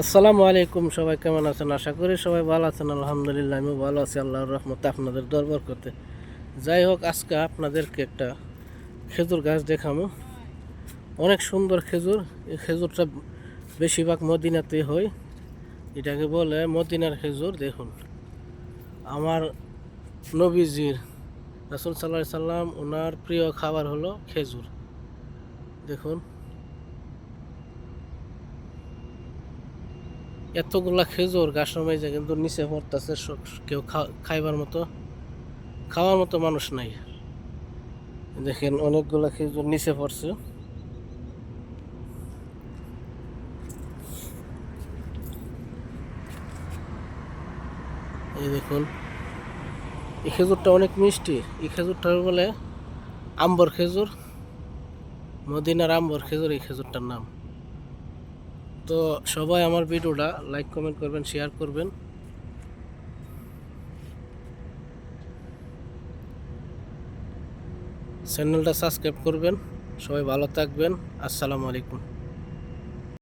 আসসালামু আলাইকুম, সবাই কেমন আছেন? আশা করি সবাই ভালো আছেন, আলহামদুলিল্লাহ, আমিও ভালো আছি, আল্লাহর রহমতে আপনাদের দরবার করতে। যাই হোক, আজকে আপনাদেরকে একটা খেজুর গাছ দেখামো। অনেক সুন্দর খেজুর, এই খেজুরটা বেশিরভাগ মদিনাতে হয়। এটাকে বলে মদিনার খেজুর, দেখুন। আমার নবীজির রাসুল সাল্লাহ সাল্লাম ওনার প্রিয় খাবার হলো খেজুর। দেখুন। এতগুলা খেজুর গাছের মাঝে কিন্তু নিচে পড়তেছে কেউ খাইবার মতো। খাওয়ার মতো মানুষ নাই। দেখেন অনেকগুলা খেজুর নিচে পড়ছে। এই দেখুন, এই খেজুরটা অনেক মিষ্টি। এই খেজুরটা বলে আম্বর খেজুর, মদিনার আম্বর খেজুর, এই খেজুরটার নাম। তো সবাই আমার ভিডিওটা লাইক কমেন্ট করবেন শেয়ার করবেন। চ্যানেলটা সাবস্ক্রাইব করবেন। সবাই ভালো থাকবেন। আসসালামু আলাইকুম।